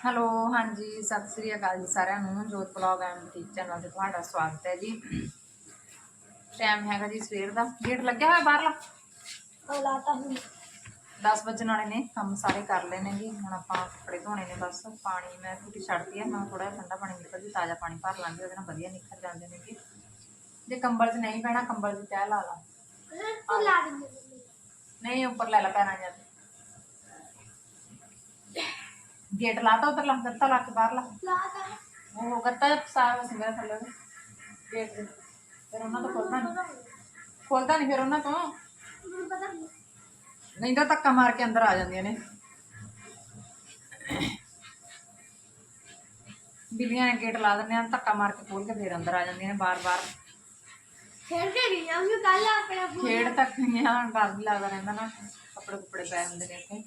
Hello ਹਾਂਜੀ ਸਤਿ ਸ੍ਰੀ ਅਕਾਲ ਜੀ ਸਾਰਿਆਂ ਨੂੰ ਜੋਤ ਬਲੌਗ ਐਂਡ ਬੁਟੀਕ ਚੈਨਲ ਤੇ ਤੁਹਾਡਾ ਸਵਾਗਤ ਹੈ ਜੀ। ਟਾਈਮ ਹੈਗਾ ਜੀ ਸਵੇਰ ਦਾ ਗੇਟ ਲੱਗਿਆ ਹੋਇਆ ਬਾਹਰਲਾ? ਉਹ ਲਾਤਾ ਹੁਣ 10 ਵਜੇ ਨਾਲੇ ਨੇ ਕੰਮ ਸਾਰੇ ਕਰ ਲਏ ਜੀ ਹੁਣ ਆਪਾਂ ਕੱਪੜੇ ਧੋਣੇ ਨੇ ਬਸ ਪਾਣੀ ਮੈਂ ਟੁੱਟੀ ਛੱਡਤੀ ਆ ਮੈਂ ਥੋੜਾ ਠੰਡਾ ਪਾਣੀ ਨਿਕਲ ਜੀ ਤਾਜ਼ਾ ਪਾਣੀ ਭਰ ਲਾਂਗੇ ਉਹਦੇ ਨਾਲ ਵਧੀਆ ਨਿਕਲ ਜਾਂਦੇ ਨੇ ਜੀ। ਜੇ ਕੰਬਲ 'ਚ ਨਹੀਂ ਪੈਣਾ ਕੰਬਲ 'ਚ ਤਹਿ ਲਾ ਲਾ। ਲਾ ਨਹੀਂ ਉੱਪਰ ਲੈ ਲੈ ਪੈਣਾ ਜਾਂ ਗੇਟ ਲਾਤਾ ਉੱਧਰ ਲਾ ਗੱਤਾ ਲਾ ਕੇ ਬਾਹਰ ਲਾ लाता है ਉਹ ਗੱਤਾ ਸਾਰਾ ਸੀ ਮੇਰਾ ਥੱਲੇ ਗੇਟ ਦੇ ਫਿਰ ਉਹਨਾਂ ਤੋਂ ਖੋਲਦਾ ਨਹੀਂ ਖੋਲਦਾ ਨਹੀਂ ਫਿਰ ਉਹਨਾਂ ਤੋਂ मुझे पता नहीं ਨਹੀਂ ਤਾਂ ਧੱਕਾ ਮਾਰ ਕੇ ਅੰਦਰ ਆ ਜਾਂਦੀਆਂ ਨੇ ਬਿੱਲੀਆਂ ਨੇ ਗੇਟ ਲਾ ਦਿੰਦੇ ਆ ਧੱਕਾ ਮਾਰ ਕੇ ਖੋਲ ਕੇ ਫਿਰ ਅੰਦਰ ਆ ਜਾਂਦੀਆਂ ਨੇ ਬਾਰ-ਬਾਰ खेल के नहीं हम लोग कल अपना ਖੇਡ ਤੱਕ ਨਹੀਂ ਆ ਡਰ ਵੀ ਲੱਗਦਾ ਰਹਿੰਦਾ ਨਾ ਕੱਪੜੇ ਕੁੱਪੜੇ ਪਏ ਹੁੰਦੇ ਨੇ ਇੱਥੇ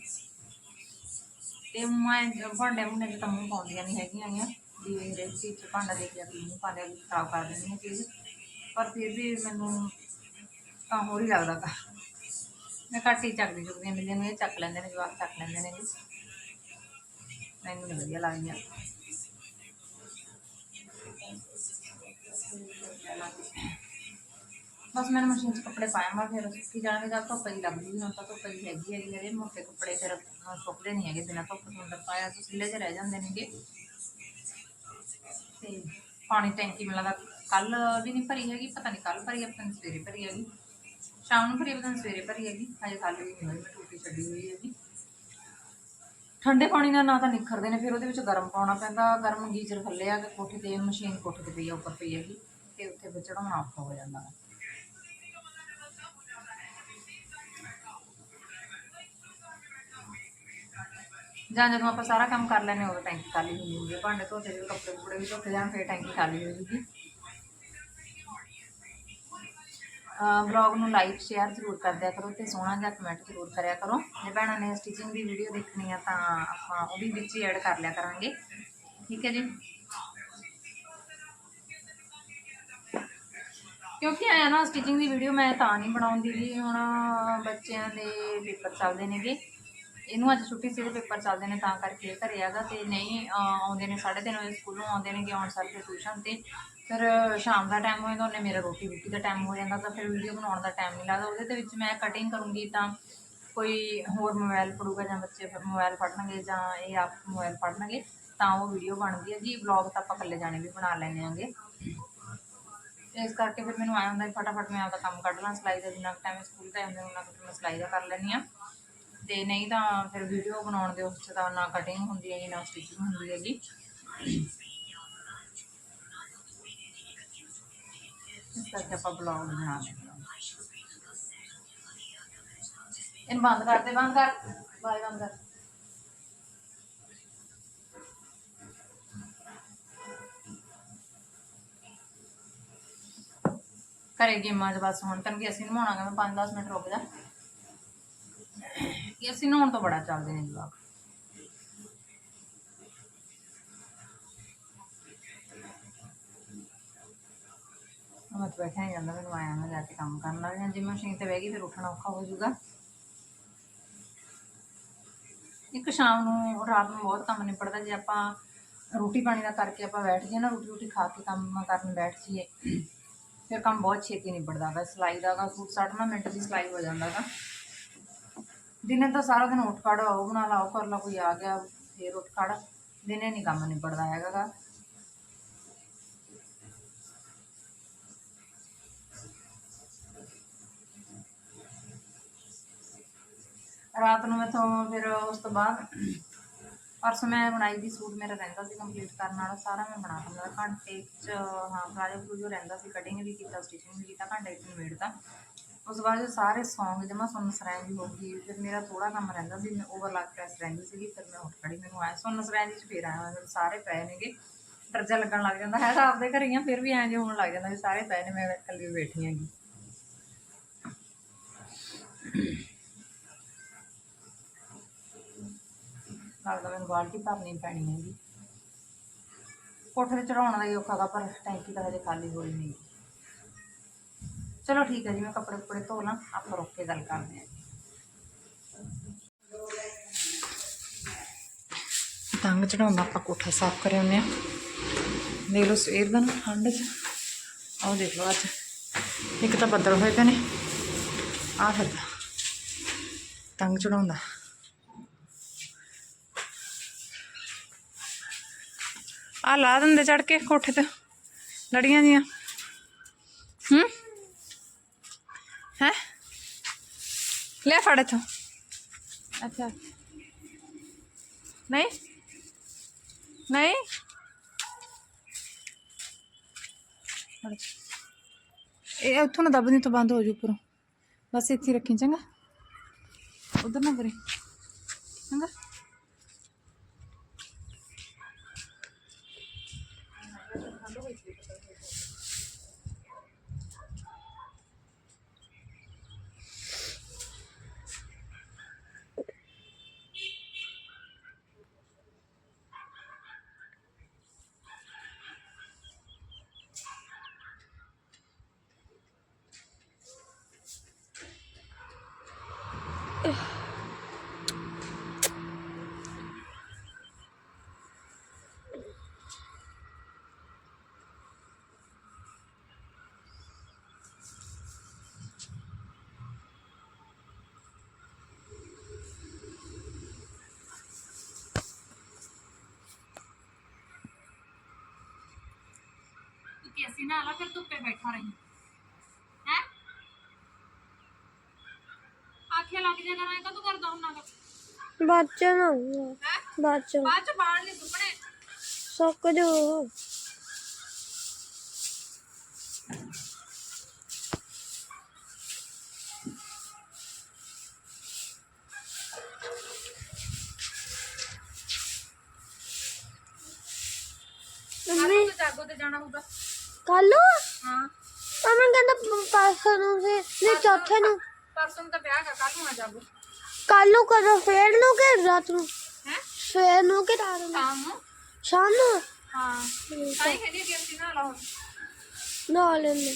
ਤੇ ਮੈਂ ਭਾਂਡੇ ਭੁੰਡੇ ਚ ਤਾਂ ਮੂੰਹ ਪਾਉਂਦੀਆਂ ਨਹੀਂ ਹੈਗੀਆਂ ਗੀਆਂ ਵੀ ਮੇਰੇ ਚੀਜ਼ ਚ ਭਾਂਡਾ ਦੇ ਕੇ ਆ, ਮੂੰਹ ਪਾਉਂਦੇ ਵੀ ਖਰਾਬ ਕਰ ਦਿੰਦੀ ਆ ਚੀਜ਼। ਪਰ ਫਿਰ ਵੀ ਮੈਨੂੰ ਤਾਂ ਹੋਰ ਹੀ ਲੱਗਦਾ ਤਾ। ਮੈਂ ਘੱਟ ਹੀ ਚੱਕਦੀ ਚੁੱਕਦੀਆਂ ਹਾਂ ਨੂੰ ਇਹ ਚੱਕ ਲੈਂਦੇ ਨੇ, ਜਵਾਕ ਚੱਕ ਲੈਂਦੇ ਨੇ ਜੀ। ਮੈਨੂੰ ਨਹੀਂ ਵਧੀਆ ਲੱਗਦੀਆਂ। ਬਸ ਮੈਨੂੰ ਮਸ਼ੀਨ 'ਚ ਕੱਪੜੇ ਪਾਇਆ ਮੈਂ ਫਿਰ ਸੁੱਕੀ ਜਾਣਗੇ ਜਦ ਧੁੱਪ ਹੀ ਲੱਗਦੀ ਜੂਗੀ ਤਾਂ ਧੁੱਪ ਹੀ ਹੈਗੀ ਹੈਗੀ ਜਿਹੜੇ ਮੋਟੇ ਕੱਪੜੇ ਫਿਰ ਸੁੱਕਦੇ ਨਹੀਂ ਹੈਗੇ ਬਿਨਾਂ ਧੁੱਪ ਤੋਂ ਅੰਦਰ ਪਾਇਆ ਤਾਂ ਸਿੱਲੇ ਚ ਰਹਿ ਜਾਂਦੇ ਨੇਗੇ। ਤੇ ਪਾਣੀ ਟੈਂਕੀ ਮਿਲਦਾ ਕੱਲ ਵੀ ਨਹੀਂ ਭਰੀ ਹੈਗੀ ਪਤਾ ਨਹੀਂ ਕੱਲ ਭਰੀ ਆ ਸਵੇਰੇ ਭਰੀ ਹੈਗੀ। ਸ਼ਾਮ ਨੂੰ ਭਰੀ ਆ, ਪਤਾ ਸਵੇਰੇ ਭਰੀ ਹੈਗੀ ਹਜੇ ਖਾਲੀ ਵੀ ਨਹੀਂ ਹੋਈ ਮੈਂ ਟੂਟੀ ਛੱਡੀ ਹੋਈ ਹੈਗੀ। ਠੰਡੇ ਪਾਣੀ ਨਾਲ ਨਾ ਤਾਂ ਨਿਖਰਦੇ ਨੇ ਫਿਰ ਉਹਦੇ ਵਿੱਚ ਗਰਮ ਪਾਉਣਾ ਪੈਂਦਾ ਗਰਮ ਗੀਜ਼ਰ ਥੱਲੇ ਆ ਕੇ ਕੋਠੇ ਤੇ ਮਸ਼ੀਨ ਕੋਠੇ ਤੇ ਪਈ ਆ ਉੱਪਰ ਪਈ ਹੈਗੀ ਤੇ ਉੱਥੇ ਫਿਰ ਚੜਾਉਣਾ ਔਖਾ ਹੋ ਜਾਂਦਾ। ਵਾ ਜਾਂ ਜਦੋਂ ਆਪਾਂ ਸਾਰਾ ਕੰਮ ਕਰ ਲੈਨੇ ਉਦੋਂ ਟੈਂਕੀ ਖਾਲੀ ਹੁੰਦੀ ਹੁੰਦੀ ਭਾਂਡੇ ਧੋਤੇ ਜਦੋਂ ਕੱਪੜੇ ਕੁਪੜੇ ਵੀ ਧੋਤੇ ਜਾਣ, ਫਿਰ ਟੈਂਕੀ ਖਾਲੀ ਹੋ ਜੂਗੀ। ਬਲੌਗ ਨੂੰ ਲਾਈਕ ਸ਼ੇਅਰ ਜ਼ਰੂਰ ਕਰ ਦਿਆ ਕਰੋ ਤੇ ਸੋਹਣਾ ਜਿਹਾ ਕਮੈਂਟ ਜ਼ਰੂਰ ਕਰਿਆ ਕਰੋ। ਜੇ ਭੈਣਾਂ ਨੇ ਸਟਿਚਿੰਗ ਦੀ ਵੀਡੀਓ ਦੇਖਣੀ ਆ ਤਾਂ ਆਪਾਂ ਉਹ ਵੀ ਵਿੱਚ ਹੀ ਐਡ ਕਰ ਲਿਆ ਕਰਾਂਗੇ। ਠੀਕ ਹੈ ਜੀ? ਕਿਉਂਕਿ ਆਇਆ ਨਾ ਸਟਿਚਿੰਗ ਦੀ ਵੀਡੀਓ ਮੈਂ ਤਾਂ ਨਹੀਂ ਬਣਾਉਂਦੀ ਜੀ। ਹੁਣ ਬੱਚਿਆਂ ਦੇ ਪੇਪਰ ਚੱਲਦੇ ਨੇਗੇ। ਇਹਨੂੰ ਅੱਜ ਛੁੱਟੀ ਸੀ ਇਹਦੇ ਪੇਪਰ ਚੱਲਦੇ ਨੇ ਤਾਂ ਕਰਕੇ ਘਰੇ ਆਗਾ ਤੇ ਨਹੀਂ ਆਉਂਦੇ ਨੇ 3:30 ਵਜੇ ਸਕੂਲੋਂ ਆਉਂਦੇ ਨੇ ਆਉਣ ਸਰ ਤੇ ਟਿਊਸ਼ਨ ਤੇ। ਫਿਰ ਸ਼ਾਮ ਦਾ ਟਾਈਮ ਹੋ ਉਹਨੇ ਮੇਰਾ ਰੋਟੀ ਰੋਟੀ ਦਾ ਟਾਈਮ ਹੋ ਜਾਂਦਾ ਤਾਂ ਫਿਰ ਵੀਡੀਓ ਬਣਾਉਣ ਦਾ ਟਾਈਮ ਨਹੀਂ ਲੱਗਦਾ। ਉਹਦੇ ਦੇ ਵਿੱਚ ਮੈਂ ਕਟਿੰਗ ਕਰੂੰਗੀ ਤਾਂ ਕੋਈ ਹੋਰ ਮੋਬਾਈਲ ਫੜੂਗਾ ਜਾਂ ਬੱਚੇ ਫਿਰ ਮੋਬਾਈਲ ਫੜਨਗੇ ਜਾਂ ਇਹ ਆਪ ਮੋਬਾਈਲ ਫੜਨਗੇ ਤਾਂ ਉਹ ਵੀਡੀਓ ਬਣਦੀ ਹੈ। ਜੀ ਵਲੌਗ ਤਾਂ ਆਪਾਂ ਇਕੱਲੇ ਜਾਣੇ ਵੀ ਬਣਾ ਲੈਣੇ ਆਂਗੇ ਇਸ ਕਰਕੇ ਫਿਰ ਮੈਨੂੰ ਆਇਆ ਹੁੰਦਾ ਫਟਾਫਟ ਮੈਂ ਆਪਦਾ ਕੰਮ ਕੱਢ ਲਾਂ, ਸਿਲਾਈ ਦਾ ਜਿੰਨਾ ਟਾਈਮ ਸਕੂਲ ਦਾ ਹੁੰਦਾ ਉਹਨਾਂ ਕੁ ਮੈਂ ਸਿਲਾਈ ਦਾ ਕਰ ਲੈਣੀ ਆ ਤੇ ਨਹੀਂ ਤਾਂ ਫਿਰ ਵੀਡੀਓ ਬਣਾਉਣ ਦੇ ਉਸ 'ਚ ਤਾਂ ਨਾ ਕਟਿੰਗ ਹੁੰਦੀ ਹੈ ਨਾ ਸਟਿਚਿੰਗ ਹੁੰਦੀ ਹੈਗੀ। ਇਸ ਕਰਕੇ ਆਪਾਂ ਬਲੌਗ ਬਣਾ ਲੈਂਦੇ ਹਾਂ। ਇਹਨੂੰ ਬੰਦ ਕਰ ਦੇ, ਬੰਦ ਕਰ। ਬਾਏ, ਬੰਦ ਕਰ। ਘਰੇ ਗੇਮਾਂ 'ਚ ਬਸ ਹੁਣ ਤੈਨੂੰ ਕਿ ਅਸੀਂ ਨਹਾਉਣਾਗਾ ਮੈਂ 5-10 ਮਿੰਟ ਰੁਕ ਜਾ। ਕਿ ਅਸੀਂ ਨਹਾਉਣ ਤੋਂ ਬੜਾ ਚੱਲਦੇ ਨੇ ਜਵਾਕ। ਮੈਂ ਤਾਂ ਜਾਂਦਾ, ਮੈਨੂੰ ਆਇਆ ਮੈਂ ਜਾ ਕੇ ਕੰਮ ਕਰਨ ਲੱਗ ਜਾਂ, ਜੇ ਮਸ਼ੀਨ ਤੇ ਬਹਿ ਗਈ ਫਿਰ ਉੱਠਣਾ ਔਖਾ ਹੋ ਜਾਊਗਾ। ਇੱਕ ਸ਼ਾਮ ਨੂੰ ਰਾਤ ਨੂੰ ਬਹੁਤ ਕੰਮ ਨਿਪੜਦਾ, ਜੇ ਆਪਾਂ ਰੋਟੀ ਪਾਣੀ ਦਾ ਕਰਕੇ ਆਪਾਂ ਬੈਠ ਜਾਈਏ ਨਾ, ਰੋਟੀ ਰੋਟੀ ਖਾ ਕੇ ਕੰਮ ਕਰਨ ਬੈਠ ਜਾਈਏ, ਫਿਰ ਕੰਮ ਬਹੁਤ ਛੇਤੀ ਨਿਬੜਦਾ ਗਾ, ਸਿਲਾਈ ਦਾ ਗਾ ਸੂਟ ਸਾਟ ਨਾ ਮਿੰਟ ਦੀ ਸਿਲਾਈ ਹੋ ਜਾਂਦਾ ਗਾ। ਦਿਨੇ ਤਾਂ ਸਾਰਾ ਦਿਨ ਉੱਠ ਖੜ, ਉਹ ਬਣਾ ਲਾ, ਉਹ ਕਰ ਲਾ, ਕੋਈ ਆ ਗਿਆ, ਫੇਰ ਉੱਠ ਖੜ। ਦਿਨੇ ਨਹੀਂ ਕੰਮ ਨਿਬੜਦਾ ਹੈਗਾ ਗਾ ਰਾਤ ਨੂੰ ਮੈਥੋਂ ਫਿਰ ਉਸ ਤੋਂ ਬਾਅਦ ਪਰਸੋਂ ਮੈਂ ਬਣਾਈ ਦੀ, ਸੂਟ ਮੇਰਾ ਰਹਿੰਦਾ ਸੀ ਕੰਪਲੀਟ ਕਰਨ ਵਾਲਾ, ਸਾਰਾ ਮੈਂ ਬਣਾ ਦਿੰਦਾ। ਘੰਟੇ 'ਚ, ਹਾਂ ਪਲਾਜੋ ਪਲੂਜੋ ਰਹਿੰਦਾ ਸੀ ਕਟਿੰਗ ਵੀ ਕੀਤਾ ਸਟਿਚਿੰਗ ਵੀ ਕੀਤਾ, ਘੰਟੇ 'ਚ ਨਿਬੇੜਤਾ। ਉਸ ਤੋਂ ਬਾਅਦ ਸਾਰੇ ਸੌਂਗ ਜਮਾ ਸੁਣ ਸਰੈਂਜ ਹੋ ਗਈ, ਫਿਰ ਮੇਰਾ ਥੋੜਾ ਕੰਮ ਰਹਿੰਦਾ ਸੀ, ਮੈਂ ਓਵਰਲਾਕ ਪ੍ਰੈਸ ਰਹਿੰਦੀ ਸੀਗੀ, ਫਿਰ ਮੈਂ ਉੱਠ ਖੜੀ, ਮੈਨੂੰ ਆਇਆ ਸੁਣ ਸਰੈਂਜ 'ਚ ਫੇਰ ਆਇਆ, ਮੈਨੂੰ ਸਾਰੇ ਪਏ ਨੇਗੇ। ਦਰਜਾ ਲੱਗਣ ਲੱਗ ਜਾਂਦਾ ਹੈ ਤਾਂ ਆਪਦੇ ਘਰੇ ਹੀ ਆ, ਫਿਰ ਵੀ ਐਂ ਜੇ ਹੋਣ ਲੱਗ ਜਾਂਦਾ ਵੀ ਸਾਰੇ ਪਏ ਨੇ, ਮੈਂ ਇਕੱਲੀ ਬੈਠੀ ਹੈਗੀ। ਲੱਗਦਾ ਮੈਨੂੰ ਬਾਲਟੀ ਭਰਨੀ ਪੈਣੀ ਹੈਗੀ। ਕੋਠੇ ਤੇ ਚੜਾਉਣ ਦਾ ਹੀ ਔਖਾ ਗਾ, ਪਰ ਟੈਂਕੀ ਤਾਂ ਹਜੇ ਖਾਲੀ ਹੋਈ ਨਹੀਂ। ਚਲੋ ਠੀਕ ਹੈ ਜੀ ਮੈਂ ਕੱਪੜੇ ਕੁਪੜੇ ਧੋ ਲਾਂ ਆਪਾਂ ਰੁੱਕ ਕੇ ਗੱਲ ਕਰਦੇ ਹਾਂ ਪਤੰਗ ਚੜਾਉਂਦਾ ਆਪਾਂ ਕੋਠਾ ਸਾਫ਼ ਕਰ ਆਉਂਦੇ ਆ ਦੇਖ ਲਓ ਸਵੇਰ ਦਾ ਨਾ ਠੰਡ ਚ ਆਹ ਦੇਖ ਲਓ ਅੱਜ ਇੱਕ ਤਾਂ ਬੱਦਲ ਹੋਏ ਪਏ ਨੇ ਆਹ ਫਿਰਦਾ ਪਤੰਗ ਚੜਾਉਂਦਾ ਆ ਲਾ ਦਿੰਦੇ ਚੜ ਕੇ ਕੋਠੇ ਤੇ ਲੜੀਆਂ ਜੀਆਂ ਹੂੰ ਹੈ ਲੈ ਫੜ ਇੱਥੋਂ ਅੱਛਾ ਨਹੀਂ ਨਹੀਂ ਫੜ। ਇਹ ਉੱਥੋਂ ਨਾ ਦੱਬਦੀ ਤੋਂ ਬੰਦ ਹੋ ਜੂ ਉੱਪਰੋਂ ਬਸ ਇੱਥੇ ਹੀ ਰੱਖੀ ਚੰਗਾ ਉਧਰ ਨਾ ਕਰੇ ਚੰਗਾ ਤੂੰ ਕੈਸੀ ਨਾ ਆਲਾ ਫਿਰ ਧੁੱਪੇ ਬੈਠਾ ਰਹੀ ਹੈ? ਆਖੇ ਲੱਗ ਜਾ ਕਰਾਂ ਕਦੋਂ ਕਰਦਾ ਹੁੰਨਾ ਬਾਅਦ ਚ ਨਾ। ਬਾਅਦ ਚ। ਬਾਅਦ ਚ ਬਾਹਰ ਨਹੀਂ ਸੁੱਕਣੇ ਸੁੱਕ ਜੋ ਪਾਸੋਂ ਨੂੰ ਫਿਰ ਨਹੀਂ ਚੌਥੇ ਨੂੰ। ਪਰਸੋਂ ਨੂੰ ਤਾਂ ਵਿਆਹ ਹੈਗਾ ਕੱਲ ਨੂੰ ਆ ਜਾਗੋ ਕੱਲ ਨੂੰ ਕਦੋਂ ਫੇਰ ਨੂੰ ਕਿ ਰਾਤ ਨੂੰ? ਹੈ? ਸਵੇਰ ਨੂੰ ਕਿ ਰਾਤ ਨੂੰ? ਸ਼ਾਮ ਨੂੰ? ਸ਼ਾਮ ਨੂੰ? ਹਾਂ। ਤਾਂ ਹੀ ਕਹਿੰਦੀ ਕੈਸੀ ਨਾ ਹੁਣ ਨਾ ਲੈਂਦੇ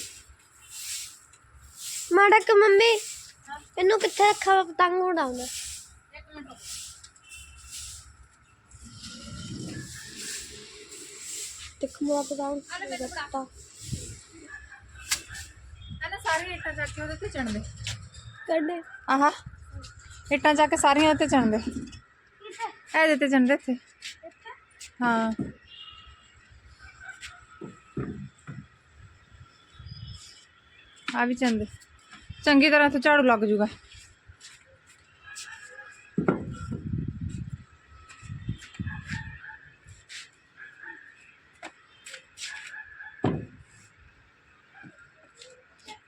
ਮਾੜਾ ਕਿ ਮੰਮੀ ਇਹਨੂੰ ਕਿੱਥੇ ਰੱਖਾ ਪਤੰਗ ਉਡਾਉਂਦਾ ਇੱਕ ਮਿੰਟ। ਤੇ ਖਮਾ ਪਤੰਗ ਆਲੇ ਮੈਨੂੰ। ਸਾਰੀਆਂ ਇੱਟਾਂ ਚੱਕ ਕੇ ਉਹਦੇ ਤੇ ਚਣ ਦੇ ਕੱਢੇ। ਆਹਾ। ਇੱਟਾਂ ਚੱਕ ਕੇ ਸਾਰੀਆਂ ਉੱਤੇ ਚਣ ਦੇ ਤੇ ਚਣ ਦੇ ਇੱਥੇ। ਹਾਂ। ਆ ਵੀ ਚਣ ਦੇ ਚੰਗੀ ਤਰ੍ਹਾਂ ਤੇ ਝਾੜੂ ਲੱਗ ਜੂਗਾ।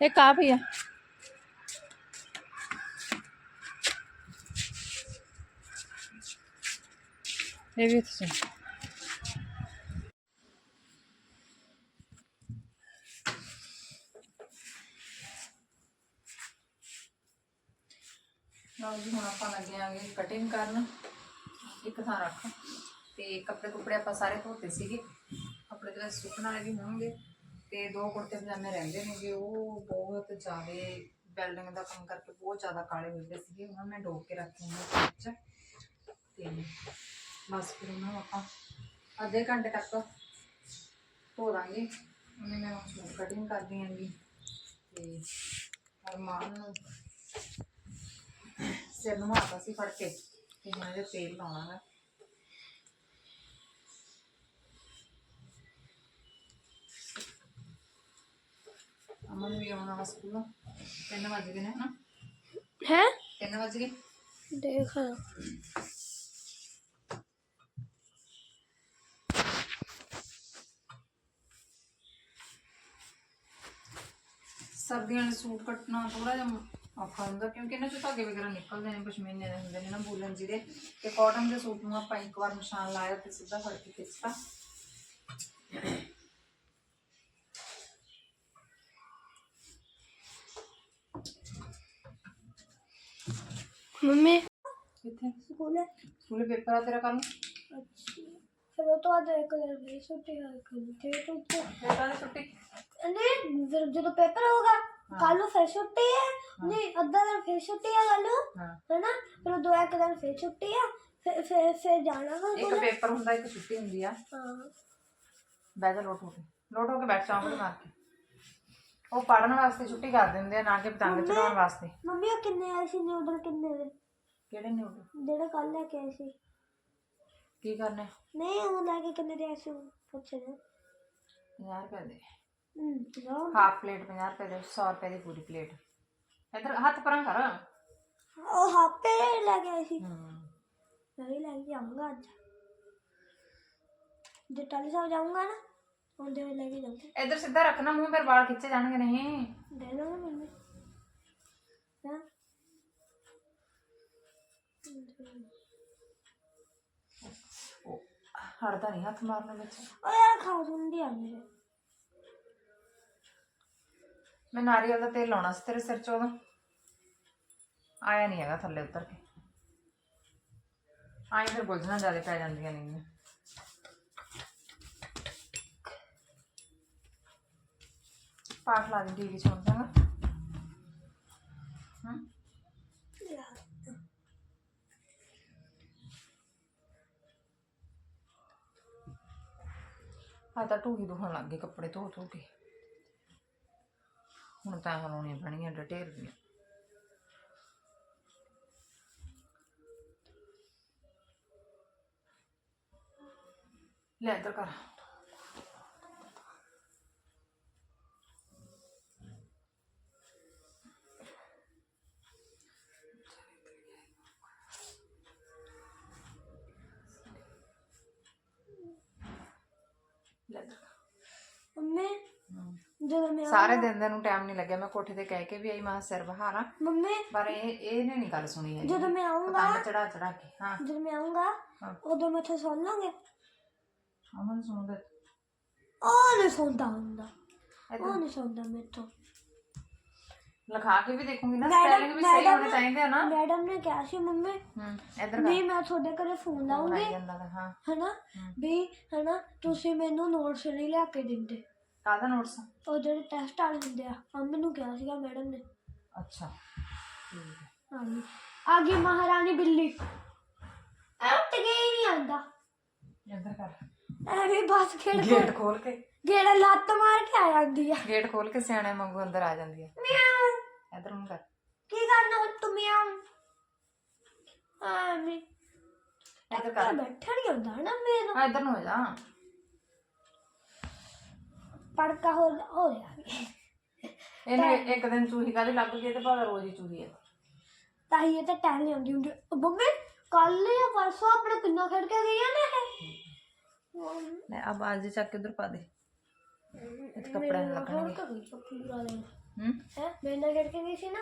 ਇਹ ਕਾ ਭਈਆ ਇਹ ਵੀ ਇੱਥੇ ਚਣ ਲਓ ਜੀ, ਹੁਣ ਆਪਾਂ ਲੱਗੇ ਆਂਗੇ ਕਟਿੰਗ ਕਰਨ। ਇੱਕ ਥਾਂ ਰੱਖ। ਤੇ ਕੱਪੜੇ ਕੁਪੜੇ ਆਪਾਂ ਸਾਰੇ ਧੋਤੇ ਸੀਗੇ। ਕੱਪੜੇ ਤੇ ਵੈਸੇ ਸੁੱਕਣ ਵਾਲੇ ਵੀ ਹੋਣਗੇ। ਤੇ ਦੋ ਕੁੜਤੇ ਪਜਾਮੇ ਰਹਿੰਦੇ ਨੇਗੇ, ਉਹ ਬਹੁਤ ਜ਼ਿਆਦਾ ਵੈਲਡਿੰਗ ਦਾ ਕੰਮ ਕਰਕੇ ਬਹੁਤ ਜ਼ਿਆਦਾ ਕਾਲੇ ਹੋਏ ਪਏ ਸੀਗੇ, ਉਹਨਾਂ ਨੂੰ ਮੈਂ ਡੋਬ ਕੇ ਰੱਖੇ ਨੇ ਵਿੱਚ। ਤੇ ਬਸ ਫਿਰ ਉਹਨਾਂ ਨੂੰ ਆਪਾਂ ਅੱਧੇ ਘੰਟੇ ਤੱਕ ਧੋ ਦਾਂਗੇ। ਉਹਨੇ ਮੈਂ ਹੁਣ ਕਟਿੰਗ ਕਰਦੀ ਆਂਗੀ ਤੇ ਅਰਮਾਨ ਨੂੰ ਸਿਰ ਨੂੰ ਮਾਰਦਾ ਸੀ ਫੜ ਕੇ, ਤੇ ਹੁਣ ਇਹਦੇ ਤੇਲ ਲਾਉਣਾ ਹੈ ਅਮਨ ਵੀ ਆਉਣਾ ਵਾ ਸਕੂਲੋਂ। ਤਿੰਨ ਵੱਜ ਗਏ ਨੇ ਹਨਾ। ਹੈ? ਤਿੰਨ ਵੱਜ ਗਏ। ਦੇਖ ਸਰਦੀਆਂ ਵਾਲੇ ਸੂਟ ਕੱਟਣਾ ਥੋੜਾ ਜਿਹਾ ਔਖਾ ਹੁੰਦਾ ਕਿਉਂਕਿ ਇਹਨਾਂ ਚੋਂ ਧਾਗੇ ਵਗੈਰਾ ਨਿਕਲਦੇ ਨੇ ਪਸ਼ਮੀਨੇ ਦੇ ਹੁੰਦੇ ਨੇ ਨਾ ਬੂਲਨ ਜੀ ਦੇ ਤੇ ਕਾਟਨ ਦੇ ਸੂਟ ਨੂੰ ਆਪਾਂ ਇੱਕ ਵਾਰ ਨਿਸ਼ਾਨ ਲਾਇਆ ਤੇ ਸਿੱਧਾ ਫੜ ਕੇ ਖਿੱਚਤਾ। ਮੰਮੀ। ਕਿੱਥੇ? ਸਕੂਲ। ਸਕੂਲੇ ਪੇਪਰ ਆ ਤੇਰਾ ਕੱਲ ਨੂੰ ਫਿਰ ਉਹ ਤੋਂ ਬਾਅਦ ਇੱਕ ਦਿਨ ਵੀ ਛੁੱਟੀ ਆ ਤੇ ਤੂੰ ਪੇਪਰਾਂ ਦੀ ਛੁੱਟੀ? ਨਹੀਂ ਫਿਰ ਜਦੋਂ ਪੇਪਰ ਹੋਗਾ ਕੱਲ ਨੂੰ ਫਿਰ ਛੁੱਟੀ ਹੈ। ਨਹੀਂ ਅੱਧਾ ਦਿਨ ਫਿਰ ਛੁੱਟੀ ਹੈ ਕੱਲ ਨੂੰ ਹਾਂ। ਹੈਨਾ? ਫਿਰ ਦੋ ਇੱਕ ਦਿਨ ਫਿਰ ਛੁੱਟੀ ਹੈ ਫਿਰ ਫਿਰ ਫਿਰ ਜਾਣਾ ਵਾ ਇੱਕ ਕੋਲ ਪੇਪਰ ਹੁੰਦਾ ਇੱਕ ਛੁੱਟੀ ਹੁੰਦੀ ਆ। ਹਾਂ। ਬਹਿ ਜਾ ਲੋਟ ਹੋ ਕੇ। ਲੋਟ ਹੋ ਕੇ ਬੈਠ ਚਾਂਪੜੀ ਮਾਰ ਕੇ। ਉਹ ਪੜਨ ਵਾਸਤੇ ਛੁੱਟੀ ਕਰ ਦਿੰਦੇ ਆ ਨਾ ਕਿ ਪਤੰਗ ਚੜਾਉਣ ਵਾਸਤੇ। ਮੰਮੀ ਉਹ ਕਿੰਨੇ ਆਏ ਸੀ ਨਿਊਡਲ ਕਿੰਨੇ ਦੇ? ਕਿਹੜੇ ਨੇ ਉਹ ਜਿਹੜੇ ਕੱਲ ਲੈ ਕੇ ਆਏ ਸੀ। ਕੀ ਕਰਨੇ? ਨਹੀਂ ਉਹ ਲੈ ਕੇ ਕਿੰਨੇ ਦੇ ਆਏ ਸੀ ਪੁੱਛ ਰਹੇ 50 ਰੁਪਏ ਦੇ। ਹੂੰ। ਹਾਫ ਪਲੇਟ 50 ਰੁਪਏ ਦੇ 100 ਰੁਪਏ ਦੀ ਪੂਰੀ ਪਲੇਟ ਇਧਰ ਹੱਥ ਪਰਾਂ ਕਰ। ਉਹ ਹਾਪੇ ਲੈ ਕੇ ਆਏ ਸੀ। ਹੂੰ। ਮੈਂ ਵੀ ਲੈ ਕੇ ਆਉਂਗਾ ਅੱਜ। ਜੇ ਟਾਲੀ ਸਾਹਿਬ ਜਾਊਂਗਾ ਨਾ ਉਹਦੇ ਵੇਲੇ ਲੈ ਕੇ ਜਾਊਂਗਾ ਇਧਰ ਸਿੱਧਾ ਰੱਖਣਾ ਮੂੰਹ ਮੇਰੇ ਵਾਲ ਖਿੱਚੇ ਜਾਣਗੇ ਨਹੀਂ। ਦੇ ਲਓ ਮੰਮੀ ਹਾਂ? ਹੜਦਾ ਨਹੀਂ ਹੱਥ ਮਾਰਨਾ ਵਿੱਚ। ਉਹ ਯਾਰ ਖਾ ਹੁੰਦੀ ਆ ਮੇਰੇ। ਮੈਂ ਨਾਰੀਅਲ ਦਾ ਤੇਲ ਲਾਉਣਾ ਸੀ ਤੇਰੇ ਸਿਰ 'ਚ ਉਦੋਂ। ਆਇਆ ਨਹੀਂ ਹੈਗਾ ਥੱਲੇ ਉਤਰ ਕੇ। ਆਈ ਫਿਰ ਗੁਲਝਣਾ ਜ਼ਿਆਦਾ ਪੈ ਜਾਂਦੀਆਂ ਨਹੀਂ ਪਾਠ ਲਾ ਦੇ ਟੀਵੀ ਸੁਣ ਜਾਗਾ ਹਾਂ ਆ ਤਾਂ ਢੂਹੀ ਦੁਖਣ ਲੱਗ ਗਏ ਕੱਪੜੇ ਧੋ ਧੋ ਕੇ ਹੁਣ ਤਾਂ ਹਲਾਉਣੀਆਂ ਪੈਣੀਆਂ ਡਟੇਰ ਦੀਆਂ ਲੈ ਇੱਧਰ ਕਰ ਜਦੋਂ ਮੈਂ ਸਾਰੇ ਦਿਨ ਦੇ ਨੂੰ ਟਾਈਮ ਨਹੀਂ ਲੱਗਿਆ। ਮੈਂ ਕੋਠੇ ਤੇ ਕਹਿ ਕੇ ਵੀ ਆਈ ਮਾਂ ਸਿਰ ਬਹਾਰਾ ਮੰਮੀ। ਪਰ ਇਹ ਇਹਨੇ ਨਹੀਂ ਗੱਲ ਸੁਣੀ ਹੈ ਜਦੋਂ ਮੈਂ ਆਉਂਗਾ ਚੜਾ ਚੜਾ ਕੇ ਹਾਂ। ਜਦੋਂ ਮੈਂ ਆਉਂਗਾ। ਉਦੋਂ ਮੈਂ ਉੱਥੇ ਸੌਂ ਲਾਂਗੇ। ਅਮਨ ਸੁਣਦੇ। ਉਹ ਨਹੀਂ ਸੌਂਦਾ ਹੁੰਦਾ। ਉਹ ਨਹੀਂ ਸੌਂਦਾ ਮੇਰੇ ਤੋਂ ਲਿਖਾ ਕੇ ਵੀ ਦੇਖੂੰਗੀ ਨਾ ਸਪੈਲਿੰਗ ਵੀ ਸਹੀ ਹੋਣੇ ਚਾਹੀਦੇ ਆ ਨਾ। ਮੈਡਮ ਨੇ ਕਿਹਾ ਸੀ ਮੰਮੀ ਹੂੰ ਇੱਧਰ ਵੀ ਮੈਂ ਤੁਹਾਡੇ ਘਰੇ ਫੋਨ ਲਾਉਂਗੀ ਹਾਂ। ਹਨਾ? ਵੀ ਹਨਾ ਤੁਸੀਂ ਮੈਨੂੰ ਨੋਟਸ ਨਹੀਂ ਲਿਆ ਕੇ ਦਿੰਦੇ। ਕਾਹਦਾ ਨੋਟਸ ਉਹ ਜਿਹੜੇ ਟੈਸਟ ਵਾਲੇ ਹੁੰਦੇ ਆ ਆ ਮੈਨੂੰ ਕਿਹਾ ਸੀਗਾ ਮੈਡਮ ਨੇ। ਅੱਛਾ। ਠੀਕ ਹੈ। ਹਾਂਜੀ। ਆ ਗਈ ਮਹਾਰਾਣੀ ਬਿੱਲੀ। ਉੱਠ ਗਈ ਨਹੀਂ ਆਂਦਾ ਇੱਧਰ ਕਰ। ਐਵੇਂ ਬਸ ਖੇਡ ਗੇਟ ਖੋਲ ਕੇ। ਗੇੜਾ ਲੱਤ ਮਾਰ ਕੇ ਆ ਜਾਂਦੀ ਆ। ਗੇਟ ਖੋਲ ਕੇ ਸਿਆਣੇ ਵਾਂਗੂ ਅੰਦਰ ਆ ਜਾਂਦੀ ਹੈ ਮਿਆਉ। ਇੱਧਰ ਨੂੰ ਕਰ। ਕੀ ਕਰਨਾ ਹੁਣ ਤੂੰ ਮਿਆਉ? ਆਮੀ ਇੱਧਰ ਕਰ। ਬੈਠਾ ਨਹੀਂ ਹੁੰਦਾ ਨਾ ਹਾਂ ਇੱਧਰ ਨੂੰ ਹੋ ਜਾ। ਪੜਕਾ ਹੋ ਹੋ ਗਿਆ। ਇਹਨੇ ਇੱਕ ਦਿਨ ਚੂਹੀ ਕਾਹਦੀ ਲੱਗ ਗਈ ਤੇ ਭਾਵੇਂ ਰੋਜ਼ ਹੀ ਚੂਹੀ ਹੈ। ਤਾਂ ਹੀ ਇਹ ਤਾਂ ਟਾਈਮ ਨਹੀਂ ਆਉਂਦੀ ਹੁੰਦੀ। ਉਹ ਮੰਮੀ ਕੱਲ ਜਾਂ ਪਰਸੋਂ ਆਪਣੇ ਕਿੰਨਾ ਖੇਡ ਕੇ ਗਈਆਂ ਨੇ ਇਹ? ਲੈ ਅਬ ਅੱਜ ਚੱਕ ਕੇ ਉਧਰ ਪਾ ਦੇ। ਇੱਥੇ ਕੱਪੜੇ ਨੂੰ ਲੱਗਣਗੇ ਪੂਰਾ ਦਿਨ ਹੂੰ? ਹੈ? ਮੇਰੇ ਨਾਲ ਖੇਡ ਕੇ ਗਈ ਸੀ ਨਾ।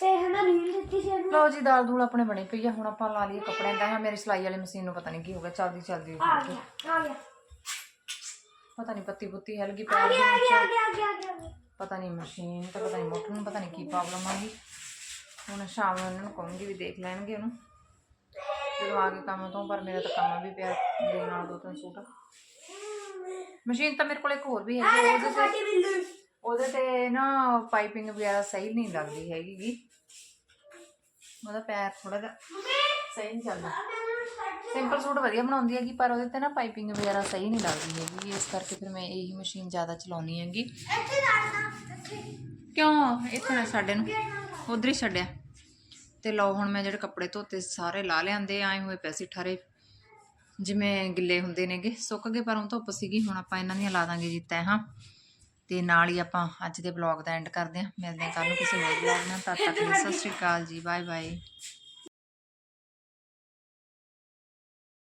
ਤੇ ਹਨਾ ਰੀਲ ਦਿੱਤੀ ਸੀ ਇਹਨੂੰ। ਲਓ ਜੀ ਦਾਲ ਦੂਲ ਆਪਣੇ ਬਣੀ ਪਈ ਆ। ਹੁਣ ਆਪਾਂ ਲਾ ਲਈਏ ਕੱਪੜਿਆਂ ਦਾ। ਹਾਂ ਮੇਰੀ ਸਿਲਾਈ ਵਾਲੀ ਮਸ਼ੀਨ ਨੂੰ ਪਤਾ ਨਹੀਂ ਕੀ ਹੋ ਗਿਆ। ਚੱਲਦੀ ਚੱਲਦੀ ਆ ਗਿਆ ਆ ਗਿਆ। ਪਤਾ ਨਹੀਂ ਪੱਤੀ ਪੁੱਤੀ ਹਿਲ ਗਈ ਪੈਰ ਦੇ ਵਿੱਚ ਗਿਆ ਆ ਗਿਆ ਆ ਗਿਆ, ਆ ਗਿਆ ਆ ਗਿਆ ਪਤਾ ਨਹੀਂ ਮਸ਼ੀਨ ਤੇ ਪਤਾ ਨਹੀਂ ਮੋਟਰ ਨੂੰ ਪਤਾ ਨਹੀਂ ਕੀ ਪ੍ਰੋਬਲਮ ਆ ਗਈ। ਹੁਣ ਸ਼ਾਮ ਨੂੰ ਇਹਨਾਂ ਨੂੰ ਕਹੂੰਗੀ ਵੀ ਦੇਖ ਲੈਣਗੇ ਉਹਨੂੰ। ਜਦੋਂ ਆ ਕੇ ਕੰਮ ਤੋਂ ਪਰ ਮੇਰਾ ਤਾਂ ਕੰਮ ਵੀ ਪਿਆ ਦੇਣ ਨਾਲ ਦੋ ਤਿੰਨ ਸੂਟ। ਮਸ਼ੀਨ ਤਾਂ ਮੇਰੇ ਕੋਲ ਇੱਕ ਹੋਰ ਵੀ ਉਹਦੇ ਤੇ ਬਿੱਲੀ। ਉਹਦੇ ਤੇ ਨਾ ਪਾਈਪਿੰਗ ਵਗੈਰਾ ਸਹੀ ਨਹੀਂ ਲੱਗਦੀ ਹੈਗੀ ਗੀ। ਉਹਦਾ ਪੈਰ ਥੋੜਾ ਜਿਹਾ ਸਹੀ ਨਹੀਂ ਚੱਲਦਾ। ਸਿੰਪਲ ਸੂਟ ਵਧੀਆ ਬਣਾਉਂਦੀ ਹੈਗੀ ਪਰ ਉਹਦੇ ਤੇ ਨਾ ਪਾਈਪਿੰਗ ਵਗੈਰਾ ਸਹੀ ਨਹੀਂ ਲੱਗਦੀ ਹੈਗੀ ਇਸ ਕਰਕੇ ਫਿਰ ਮੈਂ ਇਹੀ ਮਸ਼ੀਨ ਜ਼ਿਆਦਾ ਚਲਾਉਣੀ ਹੈਗੀ। ਕਿਉਂ? ਇੱਥੇ ਨਾ ਸਾਡੇ ਨੂੰ। ਉਧਰ ਹੀ ਛੱਡਿਆ। ਤੇ ਲਓ ਹੁਣ ਮੈਂ ਜਿਹੜੇ ਕੱਪੜੇ ਧੋਤੇ ਸਾਰੇ ਲਾ ਲਿਆਂਦੇ ਆਏ ਹੋਏ ਪੈਸੇ ਠਾਰੇ। ਜਿਵੇਂ ਗਿੱਲੇ ਹੁੰਦੇ ਨੇਗੇ। ਸੁੱਕ ਗਏ ਪਰ ਉਹ ਧੁੱਪ ਸੀਗੀ ਹੁਣ ਆਪਾਂ ਇਹਨਾਂ ਦੀਆਂ ਲਾ ਦਾਂਗੇ ਜੀ ਤੈਹਾਂ। ਤੇ ਨਾਲ ਹੀ ਆਪਾਂ ਅੱਜ ਦੇ ਬਲੌਗ ਦਾ ਐਂਡ ਕਰਦੇ ਹਾਂ। ਮਿਲਦੇ ਹਾਂ ਕੱਲ ਨੂੰ ਕਿਸੇ ਹੋਰ ਬਲੌਗ ਨਾਲ। ਤਦ ਤੱਕ ਸਤਿ ਸ਼੍ਰੀ ਅਕਾਲ ਜੀ ਬਾਏ ਬਾਏ